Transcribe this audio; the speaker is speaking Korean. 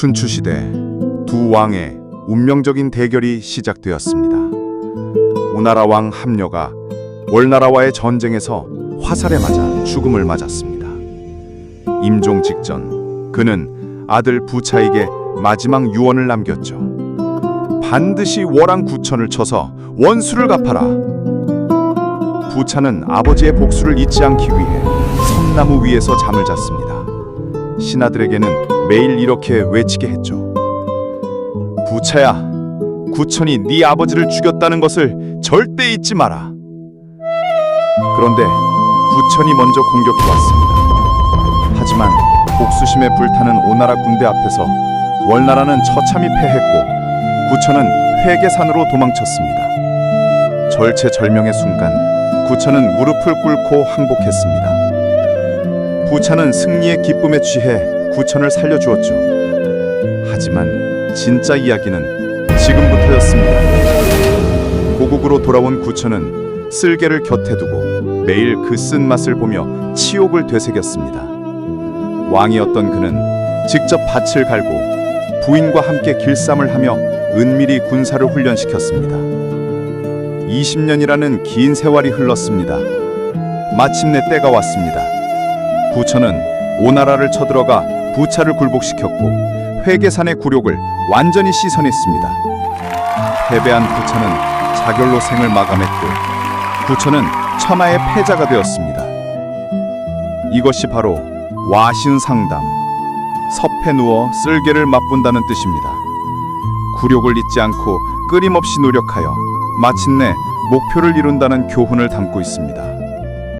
춘추시대 두 왕의 운명적인 대결이 시작되었습니다. 오나라 왕 함녀가 월나라와의 전쟁에서 화살에 맞아 죽음을 맞았습니다. 임종 직전 그는 아들 부차에게 마지막 유언을 남겼죠. 반드시 월왕 구천을 쳐서 원수를 갚아라. 부차는 아버지의 복수를 잊지 않기 위해 섬나무 위에서 잠을 잤습니다. 신하들에게는 매일 이렇게 외치게 했죠. 부차야, 구천이 네 아버지를 죽였다는 것을 절대 잊지 마라. 그런데 구천이 먼저 공격해 왔습니다. 하지만 복수심에 불타는 오나라 군대 앞에서 월나라는 처참히 패했고 구천은 회계산으로 도망쳤습니다. 절체절명의 순간 구천은 무릎을 꿇고 항복했습니다. 부차는 승리의 기쁨에 취해 구천을 살려주었죠. 하지만 진짜 이야기는 지금부터였습니다. 고국으로 돌아온 구천은 쓸개를 곁에 두고 매일 그 쓴맛을 보며 치욕을 되새겼습니다. 왕이었던 그는 직접 밭을 갈고 부인과 함께 길쌈을 하며 은밀히 군사를 훈련시켰습니다. 20년이라는 긴 세월이 흘렀습니다. 마침내 때가 왔습니다. 부처는 오나라를 쳐들어가 부차를 굴복시켰고 회계산의 굴욕을 완전히 씻어냈습니다. 패배한 부차는 자결로 생을 마감했고 부처는 천하의 패자가 되었습니다. 이것이 바로 와신상담, 섭에 누워 쓸개를 맛본다는 뜻입니다. 굴욕을 잊지 않고 끊임없이 노력하여 마침내 목표를 이룬다는 교훈을 담고 있습니다.